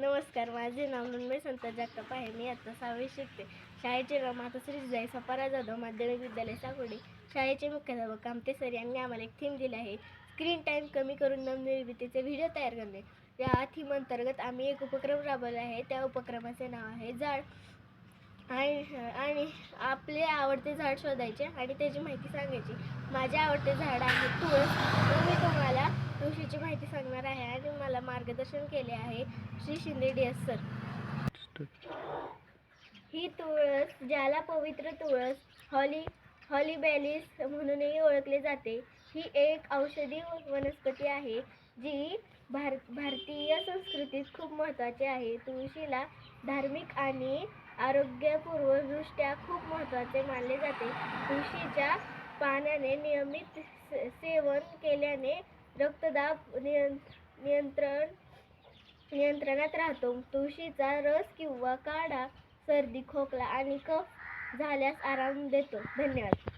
नमस्कार माझे नाव मुंबई संत जगताप आहे. मी आता सहावी शिकते. शाळेचे नाव माता श्री जाई सपारा जाधव माध्यमिक विद्यालय साकोडी शाळेचे मुख्याध्यापक कामते सर यांनी आम्हाला एक थीम दिली आहे. स्क्रीन टाईम कमी करून नवनिर्मितीचे व्हिडिओ तयार करणे. या थीम अंतर्गत आम्ही एक उपक्रम राबवला आहे. त्या उपक्रमाचे नाव आहे झाड. आणि आणि आपले आवडते झाड शोधायचे आणि त्याची माहिती सांगायची. माझे आवडते झाड आहे तुळस तर मी तुम्हाला तुळशीची माहिती सांगणार आहे आणि मला मार्गदर्शन केले आहे Shri Shinde D S sir. ही तुळस ज्याला पवित्र तुळस हॉली हॉलीबॅलिस म्हणूनही ओळखले जाते ही एक औषधी वनस्पती आहे जी भार भारतीय संस्कृतीत खूप महत्त्वाची आहे. तुळशीला धार्मिक आणि आरोग्यपूर्वदृष्ट्या खूप महत्त्वाचे मानले जाते. तुळशीच्या पाण्याने नियमित से- सेवन केल्याने रक्तदाब नियंत्रण नियंत्रणात राहतो. तुळशीचा रस किंवा काढा सर्दी खोकला आणि कफ झाल्यास आराम देतो. धन्यवाद.